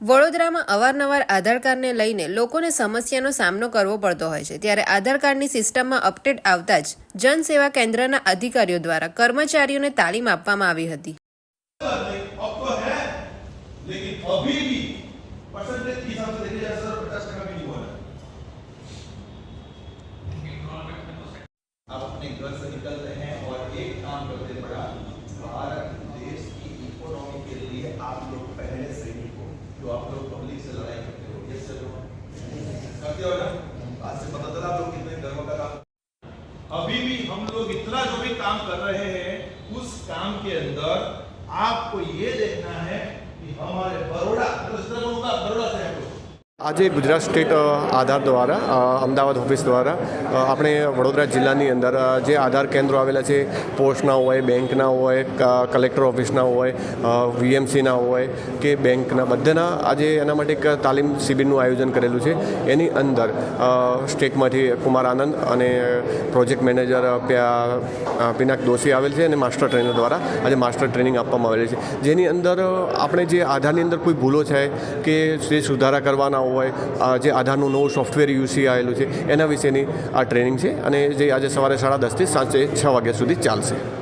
વડોદરામાં અવારનવાર આધાર કાર્ડને લઈને લોકોને સમસ્યાનો સામનો કરવો પડતો હોય છે ત્યારે આધાર કાર્ડની સિસ્ટમમાં અપડેટ આવતા જ જનસેવા કેન્દ્રના અધિકારીઓ દ્વારા કર્મચારીઓને તાલીમ આપવામાં આવી હતી अब तो है लेकिन अभी भी परसेंटेज के हिसाब से देखा जाए सर पचास टका भी नहीं हुआ है आप अपने घर से निकल रहे हैं और एक काम करते बड़ा भारत आज से पता चला आप लोग कितने गर्व का काम। अभी भी हम लोग इतना जो भी काम कर रहे हैं, उस काम के अंदर आपको ये देखना है कि हमारे बड़ोड़ा तो આજે ગુજરાત સ્ટેટ આધાર દ્વારા અમદાવાદ ઓફિસ દ્વારા આપણે વડોદરા જિલ્લાની અંદર જે આધાર કેન્દ્રો આવેલા છે પોસ્ટના હોય બેંકના હોય કલેક્ટર ઓફિસના હોય વીએમસીના હોય કે બેંકના બધાના આજે એના માટે એક તાલીમ શિબિરનું આયોજન કરેલું છે. એની અંદર સ્ટેટમાંથી કુમાર આનંદ અને પ્રોજેક્ટ મેનેજર પિનાક દોશી આવેલ છે અને માસ્ટર ટ્રેનર દ્વારા આજે માસ્ટર ટ્રેનિંગ આપવામાં આવેલી છે. જેની અંદર આપણે જે આધારની અંદર કોઈ ભૂલો છે કે જે સુધારા કરવાના હોય જે આધારનું નવું સોફ્ટવેર યુસી આવેલું છે, એના વિશેની આ ટ્રેનિંગ છે અને જે આજે સવારે સાડા દસથી સાંજે છ વાગ્યા સુધી ચાલશે.